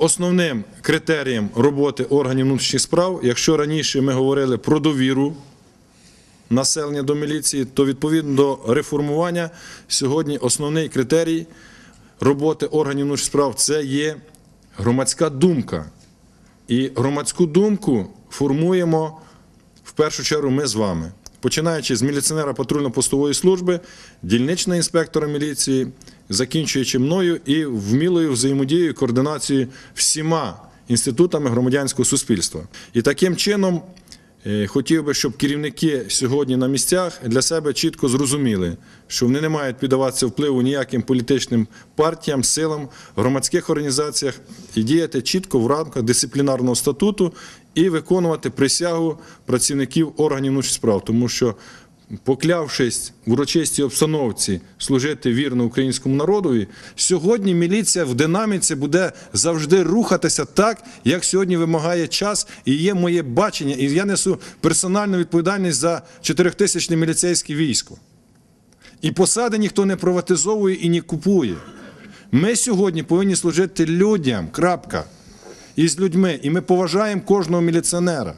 Основним критерієм роботи органів внутрішніх справ, якщо раніше ми говорили про довіру населення до міліції, то відповідно до реформування сьогодні основний критерій роботи органів внутрішніх справ це є громадська думка. І громадську думку формуємо в першу чергу ми з вами. Починаючи з міліціонера патрульно-постової служби, дільничного інспектора міліції, закінчуючи мною і вмілою взаємодією, координацією всіма інститутами громадянського суспільства. І таким чином е, хотів би, щоб керівники сьогодні на місцях для себе чітко зрозуміли, що вони не мають піддаватися впливу ніяким політичним партіям, силам, громадських організаціях і діяти чітко в рамках дисциплінарного статуту і виконувати присягу працівників органів внутрішніх справ, тому що. Поклявшись в урочистій обстановці служити вірно українському народові, сьогодні міліція в динаміці буде завжди рухатися так, як сьогодні вимагає час, і є моє бачення, і я несу персональну відповідальність за 4000 міліцейське військо. І посади ніхто не приватизовує і не купує. Ми сьогодні повинні служити людям. Крапка. І людьми. І ми поважаємо кожного міліціонера.